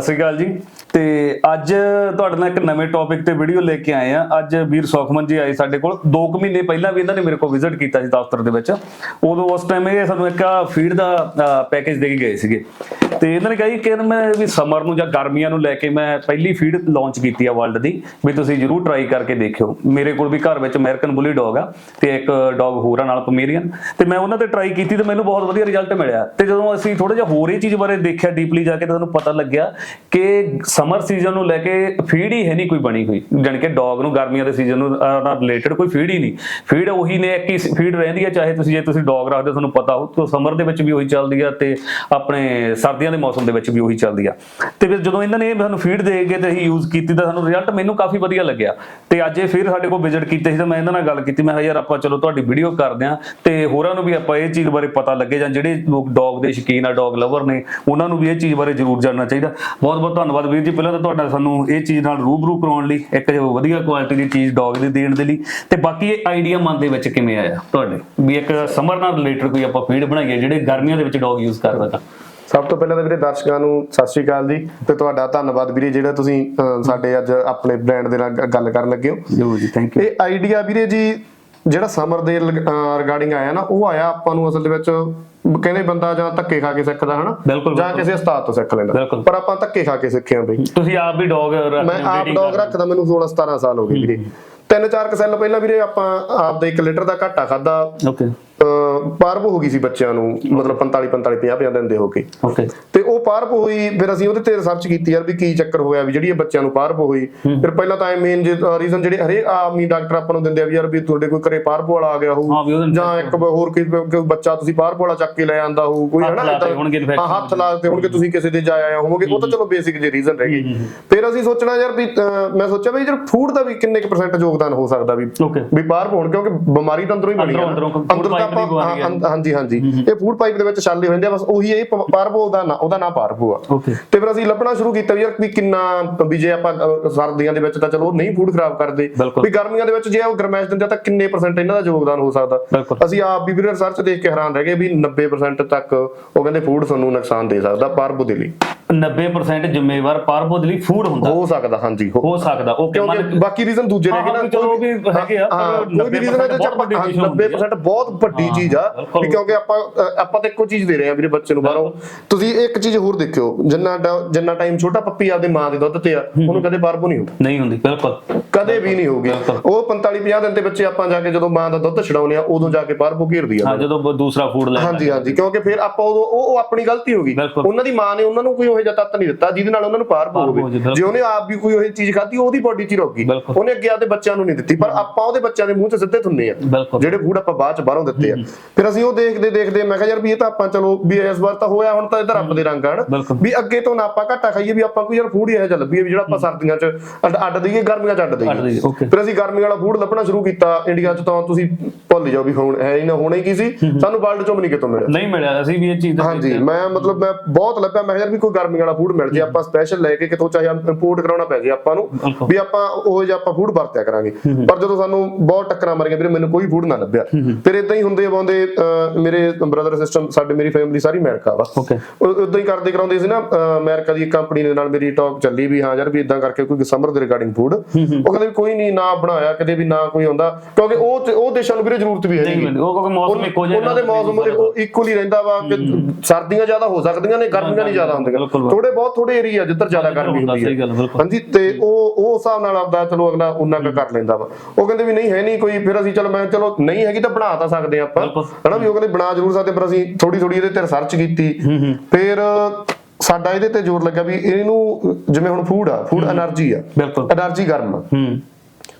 ਸਤਿ ਸ਼੍ਰੀ ਅਕਾਲ ਜੀ। ਤੇ ਅੱਜ ਤੁਹਾਡੇ ਨਾਲ ਇੱਕ ਨਵੇਂ ਟੌਪਿਕ ਤੇ ਵੀਡੀਓ ਲੈ ਕੇ ਆਏ ਆ ਅੱਜ ਵੀਰ ਸੁਖਮਨ ਜੀ ਆਏ ਸਾਡੇ ਕੋਲ। 2 ਕੁ ਮਹੀਨੇ ਪਹਿਲਾਂ ਵੀ ਇਹਨਾਂ ਨੇ ਮੇਰੇ ਕੋਲ ਵਿਜ਼ਿਟ ਕੀਤਾ ਸੀ ਦਫ਼ਤਰ ਦੇ ਵਿੱਚ। ਉਦੋਂ ਉਸ ਟਾਈਮ ਇਹ ਸਾਨੂੰ ਇੱਕ ਫੀਡ ਦਾ ਪੈਕੇਜ ਦੇ ਕੇ ਗਏ ਸੀਗੇ। ਤੇ ਇਹਨਾਂ ਨੇ ਕਹੀ ਜੀ ਕਿ ਮੈਂ ਵੀ ਸਮਰ ਨੂੰ ਜਾਂ ਗਰਮੀਆਂ ਨੂੰ ਲੈ ਕੇ ਮੈਂ ਪਹਿਲੀ ਫੀਡ ਲਾਂਚ ਕੀਤੀ ਆ ਵਰਲਡ ਦੀ, ਵੀ ਤੁਸੀਂ ਜਰੂਰ ਟਰਾਈ ਕਰਕੇ ਦੇਖਿਓ। ਮੇਰੇ ਕੋਲ ਵੀ ਘਰ ਵਿੱਚ ਅਮਰੀਕਨ ਬੁਲੀ ਡੌਗ ਆ ਤੇ ਇੱਕ ਡੌਗ ਹੋਰਾਂ ਨਾਲ ਪਮੇਰੀਅਨ ਤੇ ਮੈਂ ਉਹਨਾਂ ਤੇ ਟਰਾਈ ਕੀਤੀ ਤੇ ਮੈਨੂੰ ਬਹੁਤ ਵਧੀਆ ਰਿਜ਼ਲਟ ਮਿਲਿਆ। ਤੇ ਜਦੋਂ ਅਸੀਂ ਥੋੜਾ ਜਿਹਾ ਹੋਰ ਇਹ ਚੀਜ਼ ਬਾਰੇ ਦੇਖਿਆ ਡੀਪਲੀ ਜਾ ਕੇ, ਤਾਂ ਸਾਨੂੰ ਪਤਾ ਲੱਗਿਆ ਕਿ ਸਮਰ ਸੀਜ਼ਨ ਨੂੰ ਲੈ ਕੇ ਫੀਡ ਹੀ ਹੈ ਨਹੀਂ ਕੋਈ ਬਣੀ ਹੋਈ। ਜਾਣੀ ਕਿ ਡੌਗ ਨੂੰ ਗਰਮੀਆਂ ਦੇ ਸੀਜ਼ਨ ਨੂੰ ਨਾਲ ਰਿਲੇਟਡ ਕੋਈ ਫੀਡ ਹੀ ਨਹੀਂ। ਫੀਡ ਉਹੀ ਨੇ, ਇੱਕ ਫੀਡ ਰਹਿੰਦੀ ਹੈ, ਚਾਹੇ ਤੁਸੀਂ, ਜੇ ਤੁਸੀਂ ਡੌਗ ਰੱਖਦੇ ਹੋ, ਤੁਹਾਨੂੰ ਪਤਾ ਹੋ, ਤਾਂ ਸਮਰ ਦੇ ਵਿੱਚ ਵੀ ਉਹੀ ਚੱਲਦੀ ਆ ਤੇ ਆਪਣੇ ਸਰਦੀਆਂ ਦੇ ਮੌਸਮ ਦੇ ਵਿੱਚ ਵੀ ਉਹੀ ਚੱਲਦੀ ਆ। ਤੇ ਫਿਰ ਜਦੋਂ ਇਹਨਾਂ ਨੇ ਸਾਨੂੰ ਫੀਡ ਦੇ ਕੇ ਤੇ ਅਸੀਂ ਯੂਜ਼ ਕੀਤੀ ਤਾਂ ਸਾਨੂੰ ਰਿਜ਼ਲਟ ਮੈਨੂੰ ਕਾਫੀ ਵਧੀਆ ਲੱਗਿਆ। ਤੇ ਅੱਜ ਇਹ ਫਿਰ ਸਾਡੇ ਕੋਲ ਵਿਜ਼ਿਟ ਕੀਤੇ ਸੀ ਤਾਂ ਮੈਂ ਇਹਨਾਂ ਨਾਲ ਗੱਲ ਕੀਤੀ, ਮੈਂ ਕਿਹਾ, ਯਾਰ, ਆਪਾਂ ਚਲੋ ਤੁਹਾਡੀ ਵੀਡੀਓ ਕਰਦੇ ਆ ਤੇ ਹੋਰਾਂ ਨੂੰ ਵੀ ਆਪਾਂ ਇਹ ਚੀਜ਼ ਬਾਰੇ ਪਤਾ ਲੱਗੇ ਜਾਂ ਜਿਹੜੇ ਲੋਕ ਡੌਗ ਦੇ ਸ਼ੌਕੀਨ ਆ ਡੌਗ ਲਵਰ ਨੇ, ਉਹਨਾਂ ਨੂੰ ਵੀ ਇਹ ਚੀਜ਼ ਬਾਰੇ ਜ਼ਰੂਰ ਜਾਣਨਾ ਚਾਹੀਦਾ। ਬਹੁਤ ਬਹੁਤ ਧੰਨਵਾਦ ਵੀਰ ਜੀ ਪਹਿਲਾਂ ਤਾਂ ਤੁਹਾਡਾ ਸਾਨੂੰ ਇਹ ਚੀਜ਼ ਨਾਲ ਰੂਬਰੂ ਕਰਾਉਣ ਲਈ ਇੱਕ ਜੋ ਵਧੀਆ ਕੁਆਲਿਟੀ ਦੀ ਚੀਜ਼ ਡੌਗ ਦੀ ਦੇਣ ਦੇ ਲਈ। ਤੇ ਬਾਕੀ ਇਹ ਆਈਡੀਆ ਮਨ ਦੇ ਵਿੱਚ ਕਿਵੇਂ ਆਇਆ ਤੁਹਾਡੇ? ਵੀ ਇੱਕ ਸਮਰ ਨਾਲ ਰਿਲੇਟਡ ਕੋਈ ਆਪਾਂ ਫੀਡ ਬਣਾਈਏ ਜਿਹੜੇ ਗਰਮੀਆਂ ਦੇ ਵਿੱਚ ਡੌਗ ਯੂਜ਼ ਕਰਦਾ ਤਾਂ। ਸਭ ਤੋਂ ਪਹਿਲਾਂ ਤਾਂ ਵੀਰੇ ਦਰਸ਼ਕਾਂ ਨੂੰ ਸਤਿ ਸ਼੍ਰੀ ਅਕਾਲ ਜੀ ਤੇ ਤੁਹਾਡਾ ਧੰਨਵਾਦ ਵੀਰੇ ਜਿਹੜਾ ਤੁਸੀਂ ਸਾਡੇ ਅੱਜ ਆਪਣੇ ਬ੍ਰਾਂਡ ਦੇ ਨਾਲ ਗੱਲ ਕਰਨ ਲੱਗੇ ਹੋ। ਜੀ ਥੈਂਕ ਯੂ ਇਹ ਆਈਡੀਆ ਵੀਰੇ ਜੀ ਜਿਹੜਾ ਸਮਰ ਦੇ ਰਿਗਾਰਡਿੰਗ ਆਇਆ ਨਾ ਉਹ ਆਇਆ ਆਪਾਂ ਨੂੰ ਅਸਲ ਦੇ ਵਿੱਚ ਕਹਿੰਦੇ ਬੰਦਾ ਜਾਂ ਧੱਕੇ ਖਾ ਕੇ ਸਿੱਖਦਾ ਹਨਾ ਜਾਂ। ਕਿਸੇ ਉਸਤਾਦ ਤੋਂ ਸਿੱਖ ਲੈਂਦਾ। ਪਰ ਆਪਾਂ ਧੱਕੇ ਖਾ ਕੇ ਸਿੱਖਿਆ ਬਈ। ਤੁਸੀਂ ਆਪ ਵੀ ਡੌਗ ਮੈਂ ਆਪ ਡੌਗ ਰੱਖਦਾ ਮੈਨੂੰ 16 17 ਸਾਲ ਹੋ ਗਏ ਵੀਰੇ। ਤਿੰਨ ਚਾਰ ਕੁ ਸਾਲ ਪਹਿਲਾਂ ਵੀਰੇ ਆਪਾਂ ਆਪ ਦਾ 1 ਲੀਟਰ ਦਾ ਘਾਟਾ ਖਾਦਾ ਓਕੇ। ਪਾਰਬ ਹੋ ਗਈ ਸੀ ਬੱਚਿਆਂ ਨੂੰ ਮਤਲਬ 45 45 50 50 ਦਿਨ ਦੇ ਹੋ ਕੇ। ਓਕੇ ਤੇ ਉਹ ਪਾਰਪ ਹੋਈ ਫਿਰ ਅਸੀਂ ਉਹਦੇ ਤੇ ਰਿਸਰਚ ਕੀਤੀ ਯਾਰ ਵੀ ਕੀ ਚੱਕਰ ਹੋਇਆ ਵੀ ਜਿਹੜੀ ਇਹ ਬੱਚਿਆਂ ਨੂੰ ਪਾਰਪ ਹੋਈ। ਫਿਰ ਪਹਿਲਾਂ ਤਾਂ ਮੇਨ ਰੀਜ਼ਨ ਜਿਹੜੇ ਹਰੇ ਆਮੀ ਡਾਕਟਰ ਆਪਾਂ ਨੂੰ ਦਿੰਦੇ ਆ ਵੀ ਯਾਰ ਵੀ ਤੁਹਾਡੇ ਕੋਈ ਘਰੇ ਪਾਰਪ ਵਾਲਾ ਆ ਗਿਆ ਹਾਂ ਹੋਊ ਜਾਂ ਇੱਕ ਹੋਰ ਕੋਈ ਬੱਚਾ ਤੁਸੀਂ ਪਾਰਪ ਵਾਲਾ ਚੱਕ ਕੇ ਲੈ ਆਂਦਾ ਹੋਊ ਕੋਈ ਹੱਥ ਹਨਾ ਹਾਂ ਹੱਥ ਲਾ ਤੇ ਹੋਣਗੇ। ਤੁਸੀਂ ਕਿਸੇ ਦੇ ਜਾ ਆਏ ਹੋਵੋਗੇ ਉਹ ਤਾਂ ਚਲੋ ਬੇਸਿਕ ਜੇ ਰੀਜ਼ਨ ਰਹਿ ਗਈ ਫਿਰ ਅਸੀਂ ਸੋਚਣਾ ਯਾਰ ਵੀ ਮੈਂ ਸੋਚਿਆ ਵੀ ਯਾਰ ਫੂਡ ਦਾ ਵੀ ਕਿੰਨੇ ਕੁ ਪਰਸੈਂਟ ਯੋਗਦਾਨ ਹੋ ਸਕਦਾ ਵੀ ਵੀ ਪਾਰਪ ਹੋਣ ਕਿਉਂਕਿ ਬਿਮਾਰੀ ਤਾਂ ਅੰਦਰੋਂ ਹੀ ਬਣੀ ਆ ਅੰਦਰੋਂ- ਤਾਂ ਆਪਾਂ। ਹਾਂ, ਹਾਂਜੀ ਹਾਂਜੀ। ਇਹ ਫੂਡ ਪਾਈਪ ਦੇ ਵਿੱਚ ਛਾਲੇ ਹੁੰਦੇ ਆ ਬਸ ਉਹੀ ਇਹ ਪਾਰਬੋ ਦਾ ਨਾਂ ਉਹਦਾ ਨਾਂ ਪਾਰਬੋ ਆ ਤੇ ਫਿਰ ਅਸੀਂ ਲੱਭਣਾ ਸ਼ੁਰੂ ਕੀਤਾ ਵੀ ਯਾਰ ਵੀ ਕਿੰਨਾ ਵੀ ਜੇ ਆਪਾਂ ਸਰਦੀਆਂ ਦੇ ਵਿੱਚ ਤਾਂ ਚਲੋ ਨਹੀਂ ਫੂਡ ਖਰਾਬ ਕਰਦੇ। ਵੀ ਗਰਮੀਆਂ ਦੇ ਵਿੱਚ ਜੇ ਉਹ ਗਰਮੈਸ਼ ਦਿੰਦੇ ਤਾਂ ਕਿੰਨੇ ਪਰਸੈਂਟ ਇਹਨਾਂ ਦਾ ਯੋਗਦਾਨ ਹੋ ਸਕਦਾ। ਅਸੀਂ ਆਪ ਵੀ ਵੀਰੇ ਰਿਸਰਚ ਦੇਖ ਕੇ ਹੈਰਾਨ ਰਹਿ ਗਏ ਵੀ 90% ਤੱਕ ਉਹ ਕਹਿੰਦੇ ਫੂਡ ਤੁਹਾਨੂੰ ਨੁਕਸਾਨ ਦੇ ਸਕਦਾ ਪਾਰਬੋ ਦੇ ਲਈ। 90% ਜ਼ਿੰਮੇਵਾਰ ਪਾਰਬੋ ਦੇ ਲਈ ਫੂਡ ਹੁੰਦਾ। ਹੋ ਸਕਦਾ ਹਾਂਜੀ ਹੋ ਸਕਦਾ। ਓਕੇ ਕਿਉਂਕਿ ਬਾਕੀ ਰੀਜ਼ਨ ਦੂਜੇ ਨਾ ਵੀ ਚਲੋ ਕੋਈ ਵੀ ਹੈਗੇ ਆ, ਪਰ ਕੋਈ ਵੀ ਰੀਜ਼ਨ ਹੈ ਜੇ 90% ਆਪਾਂ ਬਹੁਤ ਵੱਡੀ ਚੀਜ਼ ਹੁੰਦੀ ਆ। 90% ਬਹੁਤ ਵੱਡੀ ਚੀਜ਼ ਆ ਬਿਲਕੁਲ। ਵੀ ਕਿਉਂਕਿ ਆਪਾਂ ਆਪਾਂ ਤਾਂ ਇੱਕੋ ਚੀਜ਼ ਦੇ ਰਹੇ ਆ ਵੀਰੇ ਬੱਚੇ ਨੂੰ ਬਾਹਰੋਂ। ਤੁਸੀਂ ਇੱਕ ਚੀਜ਼ ਹੋਰ ਦੇਖਿਓ ਜਿੰਨਾ ਜਿੰਨਾ ਟਾਈਮ ਛੋਟਾ ਪੱਪੀ ਆਪਦੇ ਮਾਂ ਦੇ ਦੁੱਧ ਤੇ ਆ ਉਹਨੂੰ ਕਦੇ ਬਾਰਬੋ ਨਹੀਂ ਹੁੰਦਾ ਨਹੀਂ ਹੁੰਦੀ ਬਿਲਕੁਲ। ਕਦੇ ਵੀ ਨਹੀਂ ਹੋਊਗੀ। ਉਹ 45 50 ਦਿਨ ਦੇ ਬੱਚੇ ਆਪਾਂ ਜਾ ਕੇ ਜਦੋਂ ਮਾਂ ਦਾ ਦੁੱਧ ਛਡਾਉਨੇ ਆ ਉਦੋਂ ਜਾ ਕੇ ਬਾਰਬੋ ਘੇਰਦੀ ਆ। ਹਾਂ ਜਦੋਂ ਦੂਸਰਾ ਫੂਡ ਲੈ ਹਾਂਜੀ ਹਾਂਜੀ ਕਿਉਂਕਿ ਫਿਰ ਆਪਾਂ ਉਦੋਂ ਉਹ ਆਪਣੀ ਗਲਤੀ ਹੋ ਗਈ। ਉਹਨਾਂ ਦੀ ਮਾਂ ਨੇ ਉਹਨਾਂ ਨੂੰ ਕੋਈ ਉਹੋ ਜਿਹਾ ਤੱਤ ਨਹੀਂ ਦਿੱਤਾ ਜਿਹਦੇ ਨਾਲ ਉਹਨਾਂ ਨੂੰ ਪਾਰ ਹੋਵੇ। ਜੇ, ਉਹਨੇ ਆਪ ਵੀ ਕੋਈ ਉਹੀ ਚੀਜ਼ ਖਾਧੀ ਉਹਦੀ ਬੋਡੀ 'ਚ ਰੁਕ ਬਿਲਕੁਲ। ਉਹਨੇ ਅੱਗੇ ਆਪਦੇ ਬੱਚਿਆਂ ਨੂੰ ਨਹੀਂ ਦਿੱਤੀ ਪਰ ਆਪਾਂ ਉਹਦੇ ਬੱਚਿਆਂ ਦੇ ਮੂੰਹ 'ਚ ਸਿੱਧੇ ਥੁੰਨੇ ਆ। ਜਿਹੜੇ ਫੂਡ ਆਪਾਂ ਬਾਅਦ 'ਚ ਬਾਹਰੋਂ ਦਿੱਤੇ ਆ। ਫਿਰ ਅਸੀਂ ਉਹ ਦੇਖਦੇ ਦੇਖਦੇ ਮੈਂ ਕਿਹਾ ਯਾਰ ਵੀ ਇਹ ਤਾਂ ਆਪਾਂ ਚਲੋ ਵੀ ਇਸ ਵਾਰ ਤਾਂ ਹੋਇਆ ਹੁਣ ਤਾਂ ਇਹਦਾ ਰੱਬ ਦੇ ਰੰਗ ਆਣ। ਵੀ ਅੱਗੇ ਤੋਂ ਨਾ ਆਪਾਂ ਘਾਟਾ ਖਾਈਏ ਵੀ ਆਪਾਂ ਕੋਈ ਯਾਰ ਫੂਡ ਹੀ ਇਹੋ ਜਿਹਾ ਲੱਭੀਏ ਵੀ ਜਿਹੜਾ ਆਪਾਂ ਸਰਦੀਆਂ 'ਚ ਅੱਡ ਦਈਏ ਗਰਮੀਆਂ 'ਚ ਅੱਡ ਦਈਏ। ਫਿਰ ਅਸੀਂ ਗਰਮੀ ਵਾਲਾ ਫੂਡ ਲੱਭਣਾ ਸ਼ੁਰੂ ਕੀਤਾ ਇੰਡੀਆ 'ਚ ਤਾਂ ਤੁਸੀਂ ਭੁੱਲ ਜਾਓ ਵੀ ਹੁਣ ਹੈ ਹੀ ਨਾ ਹੋਣਾ ਹੀ ਕੀ ਸੀ? ਸਾਨੂੰ ਵਰਲਡ 'ਚੋਂ ਵੀ ਨਹੀਂ ਕਿਤੋਂ ਮਿਲਿਆ। ਨਹੀਂ ਮਿਲਿਆ ਅਸੀਂ ਵੀ ਇਹ ਚੀਜ਼ ਹਾਂਜੀ ਮੈਂ ਮਤਲਬ ਮੈਂ ਬਹੁਤ ਲੱਭਿਆ ਮੈਂ ਕਿਹਾ ਯਾਰ ਵੀ ਕੋਈ ਗਰਮੀ ਵਾਲਾ ਫੂਡ ਮਿਲ ਜੇ ਆਪਾਂ ਸਪੈਸ਼ਲ ਲੈ ਕੇ ਕਿਤੋਂ ਚਾਹੇ ਇੰਪੋਰਟ ਕਰਾਉਣਾ ਪੈ ਜੇ ਆਪਾਂ ਨੂੰ। ਵੀ ਆਪਾਂ ਉਹ ਜਿਹਾ ਆਪਾਂ ਫੂਡ ਵਰਤਿਆ ਕਰਾਂਗੇ। ਪਰ ਜਦੋਂ ਸਾਨੂੰ ਬਹੁਤ ਟੱਕਰਾਂ ਮਾਰੀਆਂ ਵੀਰੇ ਮੈਨੂੰ ਕੋਈ ਫੂਡ ਨਾ ਲੱਭਿਆ। ਫਿਰ ਇਦਾਂ ਹੀ ਹੁੰਦੇ ਆਉਂਦੇ ਮੇਰੇ ਬ੍ਰਦਰ ਸਿਸਟਮ ਸਾਡੇ ਮੇਰੀ ਫੈਮਿਲੀ ਸਾਰੀ ਅਮਰੀਕਾ ਵਾ। ਓਕੇ ਉਦਾਂ ਹੀ ਕਰਦੇ ਕਰਾਉਂਦੇ ਸੀ ਨਾ ਅਮਰੀਕਾ ਦੀ ਕੰਪਨੀ ਦੇ ਨਾਲ ਮੇਰੀ ਟਾਕ ਚੱਲੀ ਵੀ ਹਾਂ ਯਾਰ ਵੀ ਇਦਾਂ ਕਰਕੇ ਕੋਈ ਸਮਰ ਦੇ ਰਿਗਾਰਡਿੰਗ ਫੂਡ ਉਹ ਕਹਿੰਦੇ ਕੋਈ ਨਹੀਂ ਨਾ ਬਣਾਇਆ ਕਦੇ ਵੀ ਨਾ ਕੋਈ ਆਉਂਦਾ। ਕਿਉਂਕਿ ਉਹ ਉਹ ਦੇਸ਼ਾਂ ਨੂੰ ਵੀਰੇ ਜ਼ਰੂਰਤ ਵੀ ਹੈ ਨਹੀਂ ਉਹ ਕਿਉਂਕਿ ਮੌਸਮ ਇੱਕੋ ਜਿਹਾ ਉਹਨਾਂ ਦੇ ਮੌਸਮ ਇਕੁਅਲੀ ਰਹਿੰਦਾ ਵਾ ਕਿ ਸਰਦੀਆਂ ਜ਼ਿਆਦਾ ਹੋ ਸਕਦੀਆਂ ਨੇ ਗਰਮੀਆਂ ਨਹੀਂ ਜ਼ਿਆਦਾ ਹੁੰਦੀਆਂ। ਬਿਲਕੁਲ। ਥੋੜੇ ਬਹੁਤ ਥੋੜੇ ਏਰੀਆ ਜਿੱਧਰ ਜ਼ਿਆਦਾ ਗਰਮੀ ਹੁੰਦਾ, ਹੈ। ਹਾਂਜੀ ਤੇ ਉਹ ਉਹ ਹਿਸਾਬ ਨਾਲ ਆਪਦਾ ਚਲੋ ਅਗਲਾ ਉਹਨਾਂ ਕੁ ਕਰ ਲੈਂਦਾ ਵਾ। ਉਹ ਕਹਿੰਦੇ ਵੀ ਨਹੀਂ ਹੈ ਨਹੀਂ ਕੋਈ ਫਿਰ ਅਸੀਂ ਚਲੋ ਮੈਂ ਚਲੋ ਨਹੀਂ ਹੈਗੀ ਤਾਂ ਬਣਾ ਤਾਂ ਸਕਦੇ ਆਪਾਂ। ਹਨਾ ਵੀ ਉਹ ਕਹਿੰਦੇ ਬਣਾ ਜ਼ਰੂਰ ਸਕਦੇ ਪਰ ਅਸੀਂ ਥੋੜੀ ਥੋੜੀ ਇਹਦੇ ਤੇ ਰਿਸਰਚ ਕੀਤੀ। ਫਿਰ ਸਾਡਾ ਇਹਦੇ ਤੇ ਜ਼ੋਰ ਲੱਗਾ ਵੀ ਇਹਨੂੰ ਜਿਵੇਂ ਹੁਣ ਫੂਡ ਆ ਫੂਡ એનર્ਜੀ ਆ। ਬਿਲਕੁਲ। એનર્ਜੀ ਗਰਮ। ਹੂੰ।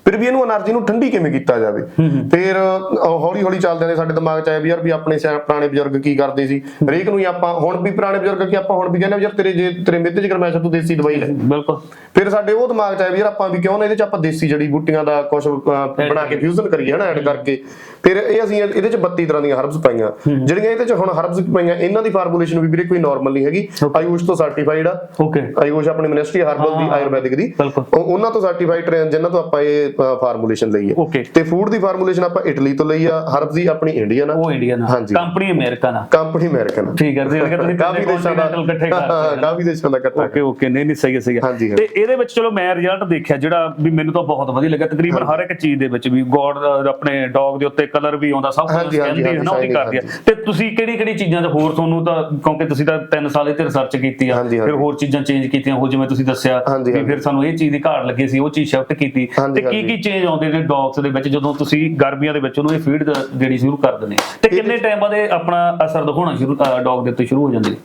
ਫਿਰ ਵੀ ਇਹਨੂੰ એનર્ਜੀ ਨੂੰ ਠੰਡੀ ਕਿਵੇਂ ਕੀਤਾ ਜਾਵੇ? ਫਿਰ ਹੌਲੀ ਹੌਲੀ ਚੱਲਦਿਆਂ ਨੇ ਸਾਡੇ ਦਿਮਾਗ 'ਚ ਆਇਆ ਵੀ ਯਾਰ ਵੀ ਆਪਣੇ ਪੁਰਾਣੇ ਬਜ਼ੁਰਗ ਕੀ ਕਰਦੇ ਸੀ? ਹਰੇਕ ਨੂੰ ਹੀ ਆਪਾਂ ਹੁਣ ਵੀ ਪੁਰਾਣੇ ਬਜ਼ੁਰਗ ਕੀ ਆਪਾਂ ਹੁਣ ਵੀ ਕਹਿੰਦੇ ਯਾਰ ਤੇਰੇ ਜੇ ਤੇਰੇ ਮਿੱਤੇ 'ਚ ਗਰਮੈਸ਼ ਤੂੰ ਦੇਸੀ ਦਵਾਈ ਲੈ। ਬਿਲਕੁਲ। ਫਿਰ ਸਾਡੇ ਉਹ ਦਿਮਾਗ 'ਚ ਆਇਆ ਵੀ ਯਾਰ ਆਪਾਂ ਵੀ ਕਿਉਂ ਨਾ ਇਹਦੇ 'ਚ ਆਪਾਂ ਦੇਸੀ ਜੜੀ ਬੂਟੀਆਂ ਦਾ ਕੁਝ ਬਣਾ ਕੇ ਫਿਊਜ਼ਨ ਕਰੀਏ ਹਨਾ ਐਡ ਕਰਕੇ। ਫਿਰ ਇਹ ਅਸੀਂ ਇਹਦੇ 'ਚ 32 ਤਰ੍ਹਾਂ ਦੀਆਂ ਹਰਬਸ ਪਾਈਆਂ। ਜਿਹੜੀਆਂ ਇਹਦੇ 'ਚ ਹੁਣ ਹਰਬਸ ਪਾਈਆਂ ਇਹਨਾਂ ਦੀ ਫਾਰਮੂਲੇਸ਼ਨ ਵੀ ਵੀਰੇ ਕੋਈ ਨਾਰਮਲ ਨਹੀਂ ਹੈਗੀ। ਆਯੂਸ਼ ਤੋਂ ਸਰਟੀਫਾਈਡ ਆ। ਓਕੇ ਆਯੂਸ਼ ਆਪਣੀ ਮਿਨਿਸਟਰੀ ਹਰਬਲ ਦੀ ਆਯੁਰਵੈਦਿਕ ਦੀ। ਉਹਨਾਂ ਤੋਂ ਸਰਟੀਫਾਈਡ ਜਿਨ੍ਹਾਂ ਤੋਂ ਆਪਾਂ ਇਹ ਫਾਰਮੂਲੇਸ਼ਨ ਲਈ ਹੈ। ਤੇ ਫੂਡ ਦੀ ਫਾਰਮੂਲੇਸ਼ਨ ਆਪਾਂ ਇਟਲੀ ਤੋਂ ਲਈ ਆ ਹਰਬਸ ਦੀ ਆਪਣੀ ਇੰਡੀਅਨ ਆ। ਉਹ ਇੰਡੀਅਨ ਹਾਂਜੀ। ਕੰਪਨੀ ਅਮਰੀਕਨ ਆ। ਕੰਪਨੀ ਅਮਰੀਕਨ ਠੀਕ ਹੈ ਜੀ ਤੁਸੀਂ ਕਾਫੀ ਦੇਸ਼ਾਂ ਦਾ ਇਕੱਠੇ ਕਰਦੇ ਕਾਫੀ ਦੇਸ਼ਾਂ ਦਾ ਇਕੱਠਾ। ਓਕੇ ਓਕੇ ਨਹੀਂ ਨਹੀਂ ਸਹੀ ਹੈ ਸਹੀ ਹੈ ਤੇ ਇਹਦੇ ਵਿੱਚ ਚਲੋ ਮੈਂ ਰਿਜ਼ਲਟ ਦੇਖਿਆ ਜਿਹੜਾ ਵੀ ਮੈਨੂੰ ਤਾਂ ਬਹੁਤ ਵਧੀਆ ਲੱਗਾ। ਤਕਰੀਬਨ ਹਰ ਇੱਕ ਚੀਜ਼ ਦੇ ਵਿੱਚ ਵੀ ਗੋਡ ਆਪਣੇ ਡੌਗ ਦੇ ਉੱਤੇ ਕਲਰ ਵੀ ਆਉਂਦਾ ਸਭ ਕੁਝ ਕਹਿੰਦੀ ਹੈ ਨਾ ਉਹ ਕਰਦੀ ਹੈ ਤੇ ਤੁਸੀਂ ਕਿਹੜੀ ਕਿਹੜੀ ਚੀਜ਼ਾਂ ਤੇ ਹੋਰ ਤੁਹਾਨੂੰ ਤਾਂ ਕਿਉਂਕਿ ਤੁਸੀਂ ਤਾਂ 3 ਸਾਲ ਇੱਥੇ ਰਿਸਰਚ ਕੀਤੀ ਆ ਫਿਰ। ਹੋਰ ਚੀਜ਼ਾਂ ਚੇਂਜ ਕੀਤੀਆਂ ਉਹ ਜਿਵੇਂ ਤੁਸੀਂ ਦੱਸਿਆ ਵੀ। ਫਿਰ ਸਾਨੂੰ ਇਹ ਚੀਜ਼ ਦੀ ਘਾਟ ਲੱਗੀ ਸੀ ਉਹ ਚੀਜ਼ ਸ਼ਿਫਟ ਕੀਤੀ। ਤੇ ਕੀ। ਕੀ ਚੇਂਜ ਆਉਂਦੇ ਨੇ ਡੌਗਸ ਦੇ ਵਿੱਚ ਜਦੋਂ ਤੁਸੀਂ ਗਰਮੀਆਂ ਦੇ ਵਿੱਚ ਉਹਨੂੰ ਇਹ ਫੀਡ ਜਿਹੜੀ ਸ਼ੁਰੂ ਕਰ ਦਿੰਦੇ? ਤੇ ਕਿੰਨੇ ਟਾਈਮ ਬਾਅਦ ਇਹ ਆਪਣਾ ਅਸਰ ਦਿਖਾਉਣਾ ਸ਼ੁਰੂ ਡੌਗ ਦੇ ਉੱਤੇ ਸ਼ੁਰੂ ਹੋ ਜਾਂਦੀ ਹੈ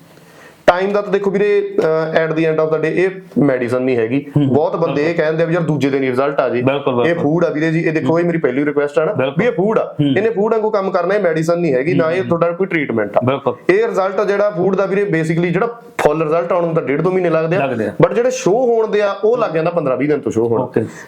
ਟਾਈਮ ਦਾ ਤਾਂ ਦੇਖੋ ਵੀਰੇ at the end of the day ਇਹ ਮੈਡੀਸਨ ਨਹੀਂ ਹੈਗੀ। ਬਹੁਤ ਬੰਦੇ ਇਹ ਕਹਿੰਦੇ ਆ ਵੀ ਯਾਰ ਦੂਜੇ ਦਿਨ ਹੀ ਰਿਜ਼ਲਟ ਆ ਜੀ। ਇਹ ਫੂਡ ਆ ਵੀਰੇ ਜੀ ਇਹ ਦੇਖੋ ਇਹ ਮੇਰੀ ਪਹਿਲੀ ਰਿਕੁਐਸਟ ਆ ਨਾ। ਵੀ ਇਹ ਫੂਡ ਆ। ਇਹਨੇ ਫੂਡ ਵਾਂਗੂ ਕੰਮ ਕਰਨਾ ਇਹ ਮੈਡੀਸਨ ਨਹੀਂ ਹੈਗੀ ਨਾ ਇਹ ਤੁਹਾਡਾ ਕੋਈ ਟ੍ਰੀਟਮੈਂਟ ਆ। ਇਹ ਰਿਜ਼ਲਟ ਜਿਹੜਾ ਫੂਡ ਦਾ ਵੀਰੇ ਬੇਸਿਕਲੀ ਜਿਹੜਾ ਫੁੱਲ ਰਿਜ਼ਲਟ ਆਉਣ ਨੂੰ ਤਾਂ ਡੇਢ ਦੋ ਮਹੀਨੇ ਲੱਗਦੇ ਆ। ਬਟ ਜਿਹੜੇ ਸ਼ੋਅ ਹੋਣ ਦੇ ਆ ਉਹ ਲੱਗ ਜਾਂਦਾ 15 20 ਦਿਨ ਤੋਂ ਸ਼ੋਅ ਹੋਣ.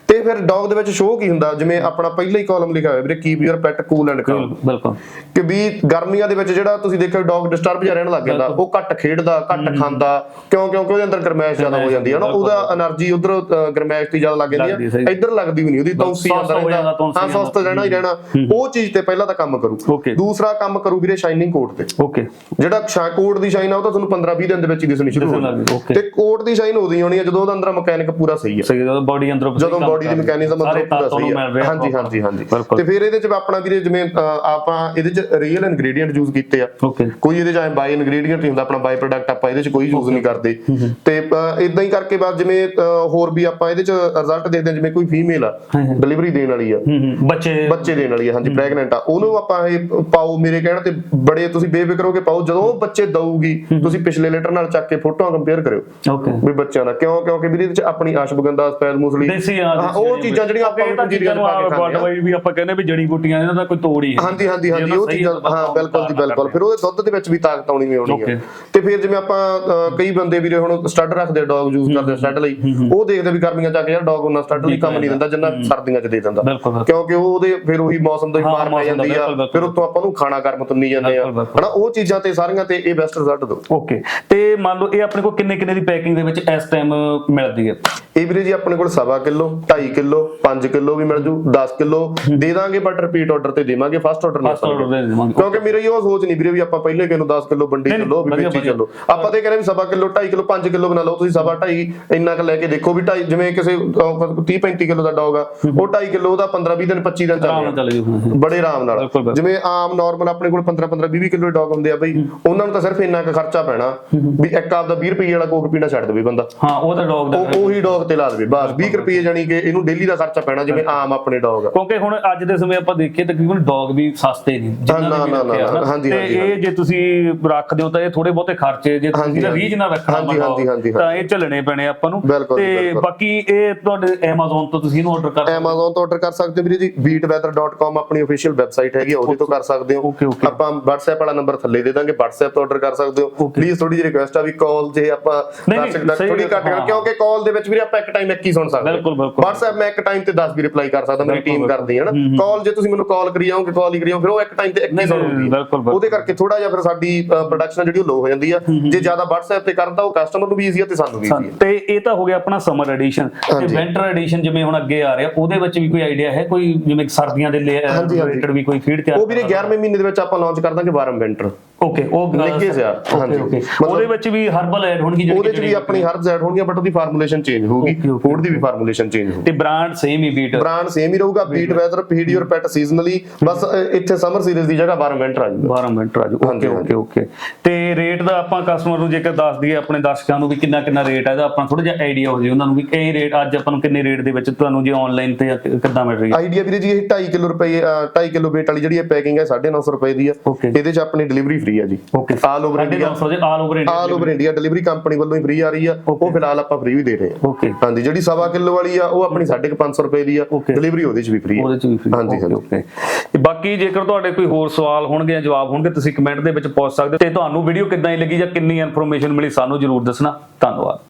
ਤੇ ਫਿਰ ਡੌਗ ਦੇ ਵਿੱਚ ਸ਼ੋਅ ਕੀ ਹੁੰਦਾ? ਜਿਵੇਂ ਆਪਣਾ ਪਹਿਲਾ ਹੀ ਕਾਲਮ ਲਿਖਿਆ ਹੋਇਆ ਵੀਰੇ keep your pet cool and calm ਬਿਲਕੁਲ ਕਿ ਵੀ ਗਰਮੀਆਂ ਦੇ ਵਿੱਚ ਜਿਹੜਾ ਤੁਸੀਂ ਦੇਖਿਓ ਡੌਗ ਡਿਸਟਰਬ ਜਿਹਾ ਰਹਿਣ ਲੱਗ ਜਾਂਦਾ ਉਹ ਘੱਟ ਖੇਡਦਾ ਘੱਟ ਖਾਂਦਾ ਕਿਉਂ ਕਿਉਂਕਿ ਉਹਦੇ ਅੰਦਰ ਗਰਮੈਸ਼ ਜ਼ਿਆਦਾ ਹੋ ਜਾਂਦੀ ਹੈ ਨਾ ਉਹਦਾ એનર્ਜੀ ਉਧਰ ਗਰਮੈਸ਼ ਦੀ ਜ਼ਿਆਦਾ ਲੱਗ ਹੈ ਇੱਧਰ ਲੱਗਦੀ ਵੀ ਨਹੀਂ ਉਹਦੀ ਤੌਂਸੀ ਅੰਦਰ ਰਹਿੰਦਾ। ਹਾਂ ਸਸਤ ਰਹਿਣਾ ਹੀ ਰਹਿਣਾ। ਉਹ ਚੀਜ਼ ਤੇ ਪਹਿਲਾਂ ਤਾਂ ਕੰਮ ਕਰੂ। ਦੂਸਰਾ ਕੰਮ ਕਰੂ ਵੀਰੇ ਸ਼ਾਈਨਿੰਗ ਕੋਟ ਤੇ। ਓਕੇ। ਜਿਹੜਾ ਕੋਟ ਦੀ ਸ਼ਾਈਨ ਆ ਉਹ ਤਾਂ ਤੁਹਾਨੂੰ 15 20 ਦਿਨ ਦੇ ਵਿੱਚ ਹੀ ਦਿਸਣੀ ਸ਼ੁਰੂ ਹੋ ਜਾਂਦੀ ਤੇ ਕੋਟ ਦੀ ਸ਼ਾਈਨ ਉਦੋਂ ਹੋਣੀ ਹੈ ਜਦੋਂ ਉਹਦਾ ਅੰਦਰ ਮਕੈਨਿਕ ਪੂਰਾ ਸਹੀ ਹੈ ਸਹੀ ਜਦੋਂ ਬਾਡੀ ਅੰਦਰੋਂ ਜਦੋਂ ਬਾਡੀ ਦੀ ਮੈਕੈਨਿਜ਼ਮ ਅੰਦਰੋਂ ਪੂਰਾ ਸਹੀ ਹੈ ਹਾਂਜੀ ਹਾਂਜੀ ਹਾਂਜੀ। ਤੇ ਫਿਰ ਇਹਦੇ ਵਿੱਚ ਆਪਣਾ ਵੀਰੇ ਜਿਵੇਂ ਆਪਾਂ ਇਹਦੇ ਵਿੱਚ ਰੀਅਲ ਇਨਗਰੀਡੀਐਂਟ ਯੂਜ਼ ਕੀਤੇ ਆ। ਕੋਈ ਇਹਦੇ ਚ ਬਾਈ ਇਨਗਰੀਡੀਐਂਟ ਨਹੀਂ ਹੁੰਦਾ ਆਪਣਾ ਬਾਈ ਪ੍ਰੋਡਕਟ ਆਪਾਂ ਇਹਦੇ ਚ ਕੋਈ ਯੂਜ਼ ਨਹੀਂ ਕਰਦੇ। ਤੇ ਇਦਾਂ ਹੀ ਕਰਕੇ ਬਾਅਦ ਜਿਵੇਂ ਹੋਰ ਵੀ ਆਪਾਂ ਇਹਦੇ ਚ ਰਿਜ਼ਲਟ ਦੇਖਦੇ ਜਿਵੇਂ ਕੋਈ ਫੀਮੇਲ ਆ ਡਿਲੀਵਰੀ ਦੇਣ ਵਾਲੀ ਆ। ਬੱਚੇ। ਬੱਚੇ ਦੇਣ ਵਾਲੀ ਆ ਹਾਂਜੀ ਪ੍ਰੈਗਨੈਂਟ ਆ। ਉਹਨੂੰ ਆਪਾਂ ਇਹ ਪਾਓ ਮੇਰੇ ਕਹਿਣ ਤੇ ਬੜੇ ਤੁਸੀਂ ਬੇਫਿਕਰ ਹੋ ਕੇ ਪਾਓ ਜਦੋਂ ਉਹ ਬੱਚੇ ਦਊਗੀ ਤੁਸੀਂ ਪਿਛਲੇ ਲੀਟਰ ਨਾਲ ਚੱਕ ਕੇ ਫੋਟੋਆਂ ਕੰਪੇਅਰ ਕਰਿਓ। ਓਕੇ ਵੀ ਬੱਚਿਆਂ ਦਾ ਕਿਉਂ ਕਿਉਂਕਿ ਵੀਰੇ ਇਹਦੇ ਚ ਆਪਣੀ ਅਸ਼ਵਗੰਧਾ ਸਪੈਦ ਮੂਸਲੀ। ਉਹ ਚੀਜ਼ਾਂ ਜਿਹੜੀਆਂ ਆਪਾਂ ਨੂੰ ਪਾ ਕੇ ਖਾਂਦੇ ਆ। ਵੀ ਆਪਾਂ ਕਹਿੰਦੇ ਵੀ ਜੜੀ ਬੂਟੀਆਂ ਇਹਨਾਂ ਦਾ ਕੋਈ ਤੋੜ ਹੀ ਹਾਂਜੀ ਹਾਂਜੀ ਹਾਂਜੀ ਉਹ ਚੀਜ਼ਾਂ ਹਾਂ ਬਿਲਕੁਲ ਜੀ ਬਿਲਕੁਲ। ਫਿਰ ਉਹਦੇ ਦੁੱਧ ਦੇ ਵਿੱਚ ਵੀ ਤਾਕਤ ਆਉਣੀ ਵੀ ਆਉਣੀ. ਹੈ ਤੇ ਫਿਰ ਜਿਵੇਂ ਆਪਾਂ ਕਈ ਬੰਦੇ ਵੀਰੇ ਹੁਣ ਸਟੱਡ ਰੱਖਦੇ ਡੌਗ ਯੂਜ਼ ਕਰਦੇ ਸਟੱਡ ਲਈ। ਉਹ ਦੇਖਦੇ ਵੀ ਗਰਮੀਆਂ ਚ ਆ ਕੇ ਯਾਰ ਡੌਗ ਉਹਨਾਂ ਸਟੱਡ ਲਈ ਕੰਮ ਨਹੀਂ ਦਿੰਦਾ ਜਿੰਨਾ ਸਰਦੀਆਂ ਚ ਦੇ ਦਿੰਦਾ। ਕਿਉਂਕਿ ਉਹ ਉਹਦੇ ਫਿਰ ਉਹੀ ਮੌਸਮ ਦਾ ਹੀ ਮਾਰ ਪੈ ਜਾਂਦੀ ਆ। ਫਿਰ ਉਤੋਂ ਆਪਾਂ ਨੂੰ ਖਾਣਾ ਗਰਮ ਤੁੰਨੀ ਜਾਂਦੇ ਆ। ਹਨਾ ਉਹ ਚੀਜ਼ਾਂ ਤੇ ਸਾਰੀਆਂ ਤੇ ਇਹ ਬੈਸਟ ਰਿਜ਼ਲਟ ਦੋ ਓਕੇ ਤੇ ਮੰਨ ਲਓ ਇਹ ਆਪਣੇ ਕੋਲ ਕਿੰਨੇ ਕਿੰਨੇ ਦੀ ਪੈਕਿੰਗ ਦੇ ਵਿੱਚ ਇਸ ਟਾਈਮ ਮਿਲਦੀ ਹੈ? ਇਹ ਵੀਰੇ ਜੀ ਆਪਣੇ ਕੋਲ ਸਵਾ ਕਿਲੋ 2.5 ਕਿਲੋ 5 ਕਿਲੋ ਵੀ ਮਿਲ ਜੂ 10 ਕਿਲੋ। ਦੇ ਦਾਂਗੇ ਬਟ ਰਿਪੀਟ ਆਰਡਰ ਤੇ ਦੇਵਾਂਗੇ ਫਸਟ ਆਰਡਰ ਦੇਵਾਂਗੇ ਕਿਉਂਕਿ ਮੇਰੇ ਇਹ ਸੋਚ ਨਹੀਂ ਵੀਰੇ ਵੀ ਆਪਾਂ ਪਹਿਲੇ ਕਿਲੋ 10 ਕਿਲੋ ਵੰਡੀ ਨਹੀਂ, ਚੱਲੋ ਵੀ ਵੇਚੀ। ਚੱਲੋ। ਆਪਾਂ ਤੇ ਕਹਿੰਦੇ ਵੀ ਸਵਾ ਕਿਲੋ 2.5 ਕਿਲੋ 5 ਕਿਲੋ ਬਣਾ ਲਓ ਤੁਸੀਂ ਸਵਾ 2.5 ਇੰਨਾ ਕ ਲੈ ਕੇ ਦੇਖੋ ਵੀ 2.5 ਜਿਵੇਂ ਕਿਸੇ 30 35 ਕਿਲੋ ਦਾ ਡੌਗ ਆ ਉਹ 2.5 ਕਿਲੋ ਉਹਦਾ 15 20 ਦਿਨ 25 ਦਿਨ ਚੱਲ ਬੜੇ ਆਰਾਮ ਨਾਲ। ਜਿਵੇਂ ਆਮ ਨਾਰਮਲ ਆਪਣੇ ਕੋਲ 15 15 20 ਕਿਲੋ ਦੇ ਡੌਗ ਹੁੰਦੇ ਆ ਬਈ ਉਹਨਾਂ ਨੂੰ ਤਾਂ ਸਿਰਫ ਇੰਨਾ ਕ ਖਰਚਾ ਪੈਣਾ ਵੀ ਇੱਕ ਆਪ ਦਾ 20 ਰੁਪਏ ਵਾਲਾ ਕੋਕ ਪੀਣਾ ਛੱਡ ਦੇਵੇ ਬੰਦਾ। ਹਾਂ ਉਹ ਤਾਂ ਡੌਗ ਦਾ ਉਹ ਡੌਗ ਤੇ ਲਾ ਦੇਵੇ ਬਸ 20 ਰੁਪਏ ਜਾਨੀ ਕਿ ਇਹਨੂੰ ਡੇਲੀ ਦਾ ਖਰਚਾ ਪੈਣਾ ਜਿਵੇਂ ਆਮ ਆਪਣੇ ਡੌਗ ਕਿਉਂਕਿ ਹੁਣ ਅੱਜ ਦੇ ਸਮੇਂ ਆਪਾਂ ਦੇਖੀਏ ਤਕਰੀਬਨ ਡੌਗ ਵੀ ਸਸਤੇ ਨਹੀਂ ਜਿਨ੍ਹਾਂ ਨਾ, ਨੇ। ਹਾਂਜੀ, ਤੇ ਇਹ ਜੇ ਤੁਸੀਂ ਰੱਖਦੇ ਹੋ ਤਾਂ ਇਹ ਥੋੜੇ ਬਹੁਤੇ ਖਰਚੇ ਜੇ ਤੁਸੀਂ ਹਾਂਜੀ। ਰੀਜ ਨਾਲ ਰੱਖਣਾ ਹਾਂਜੀ, ਤਾਂ ਇਹ ਝੱਲਣੇ ਪੈਣੇ ਆਪਾਂ ਨੂੰ ਤੇ। ਬਾਕੀ ਇਹ ਤੁਹਾਡੇ Amazon ਤੋਂ ਤੁਸੀਂ ਇਹਨੂੰ ਆਰਡਰ ਕਰ Amazon ਤੋਂ ਆਰਡਰ ਕਰ ਸਕਦੇ ਹੋ ਵੀਰੇ ਜੀ beatweather.com ਆਪਣੀ ਅਫੀਸ਼ੀਅਲ ਵੈਬਸਾਈਟ ਹੈਗੀ ਉਹਦੇ ਤੋਂ ਕਰ ਸਕਦੇ ਹੋ. ਆਪਾਂ WhatsApp ਵਾਲਾ ਨੰਬਰ ਥੱਲੇ ਦੇ ਦਾਂਗੇ WhatsApp ਤੋਂ ਆਰਡਰ ਕਰ ਸਕਦੇ ਹੋ. ਪਲੀਜ਼ ਥੋੜੀ ਜਿਹੀ ਰਿਕੁਐਸਟ ਆ ਵੀ ਕਾਲ ਜੇ ਆਪਾਂ ਸਹੀ ਥੋੜੀ ਘੱਟ ਕਰ। ਕਿਉਂਕਿ ਕਾਲ ਦੇ ਵਿੱਚ ਵੀਰੇ ਆਪਾਂ ਇੱਕ ਟਾਈਮ ਇੱਕ ਹੀ ਸੁਣ ਸਕਦੇ ਬਿਲਕੁਲ, ਬਿਲਕੁਲ। WhatsApp ਮੈਂ ਇੱਕ ਟਾਈਮ ਤੇ 10 ਵੀ ਰਿਪਲਾਈ ਕਰ ਸਕਦਾ ਮੇਰੀ ਟੀਮ। ਕਰਦੀ ਹੈ ਨਾ ਕਾਲ ਜੇ ਤੁਸੀਂ ਮੈਨੂੰ ਕਾਲ ਕਰੀ ਜਾਓਗੇ ਕਾਲ ਹੀ ਕਰੀ ਜਾਓ ਫਿਰ ਉਹ ਇੱਕ ਟਾਈਮ ਤੇ ਇੱਕ ਹੀ ਬਿਲਕੁਲ, ਬਿਲਕੁਲ। ਉਹਦੇ ਕਰਕੇ ਥੋੜਾ ਜਿਹਾ ਫਿਰ ਸਾਡੀ ਪ੍ਰੋਡਕਸ਼ਨ ਜਿਹੜੀ ਉਹ ਲੋ ਹੋ ਜਾਂਦੀ ਆ ਜੇ ਜ਼ਿਆਦਾ WhatsApp ਤੇ ਕਰਦਾ ਉਹ ਕਸਟਮਰ ਨੂੰ ਵੀ ਈਜ਼ੀ ਆ ਤੇ ਸਾਨੂੰ ਵੀ ਈਜ਼ੀ ਆ। ਤੇ ਇਹ ਤਾਂ ਹੋ ਗਿਆ ਆਪਣਾ ਸਮਰ ਐਡੀਸ਼ਨ ਤੇ। ਵਿੰਟਰ ਐਡੀਸ਼ਨ ਜਿਵੇਂ ਹੁਣ ਅੱਗੇ ਆ ਰਿਹਾ ਉਹਦੇ ਵਿੱਚ ਵੀ ਕੋਈ ਆਈਡੀਆ ਹੈ? ਕੋਈ ਜਿਵੇਂ ਸਰਦੀਆਂ ਦੇ। ਰਿਲੇਟਡ ਵੀ ਕੋਈ ਫੀਡ ਤਿਆਰ ਉਹ ਵੀਰੇ 11ਵੇਂ ਮਹੀਨੇ ਦੇ ਵਿੱਚ ਆਪਾਂ ਲਾਂਚ ਕਰ ਦਾਂਗੇ ਵਾਰਮ ਵਿੰਟਰ ਓਕੇ ਉਹ ਨਿੱਘੇ ਜਿਹਾ, ਹਾਂਜੀ। ਉਹਦੇ ਵਿੱਚ ਵੀ ਹਰਬਲ ਐਡ ਹੋਣਗੀ ਜਿਹੜੀ ਉਹਦੇ ਚ ਵੀ ਆਪਣੀ ਹਰਬਸ ਐਡ ਹੋਣਗੀਆਂ ਬਟ ਉਹਦੀ ਫਾਰਮੂਲੇਸ਼ਨ ਚੇਂਜ ਹੋਊਗੀ. ਫੂਡ ਦੀ ਵੀ ਫਾਰਮੂਲੇਸ਼ਨ ਚੇਂਜ ਹੋਊਗੀ। ਤੇ ਬ੍ਰਾਂਡ ਸੇਮ ਹੀ ਬੀਟ ਬ੍ਰਾਂਡ ਸੇਮ ਹੀ ਰਹੂਗਾ beat whether feed your pet seasonally ਬਸ ਇੱਥੇ ਸਮਰ ਸੀਰੀਜ਼ ਦੀ ਜਗ੍ਹਾ ਵਾਰਮ ਵਿੰਟਰ ਆ ਜਾਊਗਾ 12 ਮਿੰਟ ਰਾਜੂ। ਹਾਂਜੀ, ਓਕੇ ਓਕੇ ਓਕੇ ਤੇ ਰੇਟ ਦਾ ਆਪਾਂ ਕਸਟਮਰ ਨੂੰ ਜੇਕਰ ਦੱਸ ਦਈਏ ਆਪਣੇ ਦਰਸ਼ਕਾਂ ਨੂੰ ਵੀ ਕਿੰਨਾ ਕਿੰਨਾ ਰੇਟ ਹੈ ਇਹਦਾ ਆਪਾਂ ਥੋੜਾ ਜਿਹਾ ਆਈਡੀਆ ਹੋ ਜੇ ਉਹਨਾਂ ਨੂੰ ਵੀ ਇਹ ਰੇਟ ਅੱਜ ਆਪਾਂ ਨੂੰ ਕਿੰਨੇ ਰੇਟ ਦੇ ਵਿੱਚ ਤੁਹਾਨੂੰ ਜੇ ਆਨਲਾਈਨ ਤੇ ਕਿੱਦਾਂ ਮਿਲ ਰਹੀ ਹੈ ਆਈਡੀਆ ਵੀਰੇ ਜੀ ਇਹ 2.5 ਕਿਲੋ ਰੁਪਏ 2.5 ਕਿਲੋ weight ਵਾਲੀ ਜਿਹੜੀ ਇਹ ਪੈਕਿੰਗ ਹੈ 950 ਰੁਪਏ ਦੀ ਆ. ਇਹਦੇ ਚ ਆਪਣੀ ਡਿਲੀਵਰੀ ਫ੍ਰੀ ਆ ਜੀ। ਓਕੇ ਆਲ ਓਵਰ ਇੰਡੀਆ 950 ਜੇ all over India all over India delivery company ਵੱਲੋਂ ਹੀ ਫ੍ਰੀ ਆ ਰਹੀ ਆ। ਉਹ ਫਿਲਹਾਲ ਆਪਾਂ ਫ੍ਰੀ ਵੀ ਦੇ ਰਹੇ ਓਕੇ ਹਾਂਜੀ ਜਿਹੜੀ ਸਵਾ ਕਿਲੋ ਵਾਲੀ ਆ ਉਹ ਆਪਣੀ 550 ਰੁਪਏ ਦੀ ਆ. ਡਿਲੀਵਰੀ ਉਹਦੇ ਚ ਵੀ ਫ੍ਰੀ ਆ। ਉਹਦੇ ਚ ਵੀ free। ਹਾਂਜੀ, ਹਾਂਜੀ। ਤੇ ਬਾਕੀ ਜੇਕਰ ਤੁਹਾਡੇ ਕੋਈ ਹੋਰ ਸਵਾਲ ਹੋਣਗੇ ਜਾਂ ਜਵਾਬ ਹੋਣਗੇ ਤੁਸੀਂ ਕਮੈਂਟ ਦੇ ਵਿੱਚ ਪੁੱਛ ਸਕਦੇ ਹੋ। ਤੇ ਤੁਹਾਨੂੰ ਵੀਡੀਓ ਕਿੱਦਾਂ ਦੀ ਲੱਗੀ ਜਾਂ ਕਿੰਨੀ ਇਨਫੋਰਮੇਸ਼ਨ ਮਿਲੀ ਸਾਨੂੰ ਜਰੂਰ ਦੱਸਣਾ। ਧੰਨਵਾਦ।